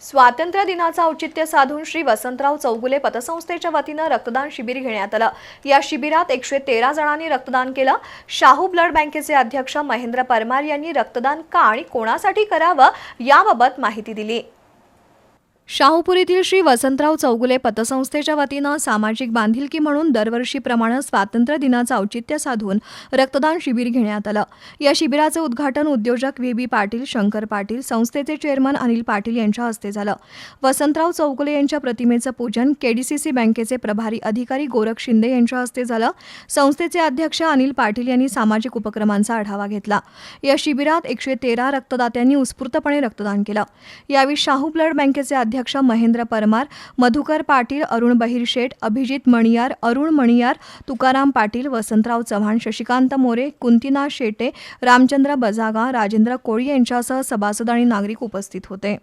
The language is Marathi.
स्वातंत्र्य दिनाचं औचित्य साधून श्री वसंतराव चौगुले पतसंस्थेच्या वतीनं रक्तदान शिबिर घेण्यात आलं. या शिबिरात एकशे तेरा जणांनी रक्तदान केलं. शाहू ब्लड बँकेचे अध्यक्ष महेंद्र परमार यांनी रक्तदान का आणि कोणासाठी करावं याबाबत माहिती दिली. शाहूपूर येथील श्री वसंतराव चौगुले पतसंस्थेच्या वतीनं सामाजिक बांधिलकी म्हणून दरवर्षीप्रमाणे स्वातंत्र्य दिनाचं औचित्य साधून रक्तदान शिबिर घेण्यात आलं. या शिबिराचं उद्घाटन उद्योजक व्ही. बी. पाटील शंकर पाटील संस्थेचे चेअरमन अनिल पाटील यांच्या हस्ते झालं. वसंतराव चौगुले यांच्या प्रतिमेचं पूजन केडीसीसी बँकेचे प्रभारी अधिकारी गोरख शिंदे यांच्या हस्ते झालं. संस्थेचे अध्यक्ष अनिल पाटील यांनी सामाजिक उपक्रमांचा आढावा घेतला. या शिबिरात एकशे तेरा रक्तदात्यांनी उत्स्फूर्तपणे रक्तदान केलं. यावेळी शाहू ब्लड बँकेचे अध्यक्ष महेंद्र परमार मधुकर पाटील अरुण बहिरशेठ अभिजित मणियार अरुण मणियार तुकाराम पाटील वसंतराव चव्हाण शशिकांत मोरे कुंतीनाथ शेटे रामचंद्र बजागा राजेंद्र कोळी यांच्यासह सभासद आणि नागरिक उपस्थित होते.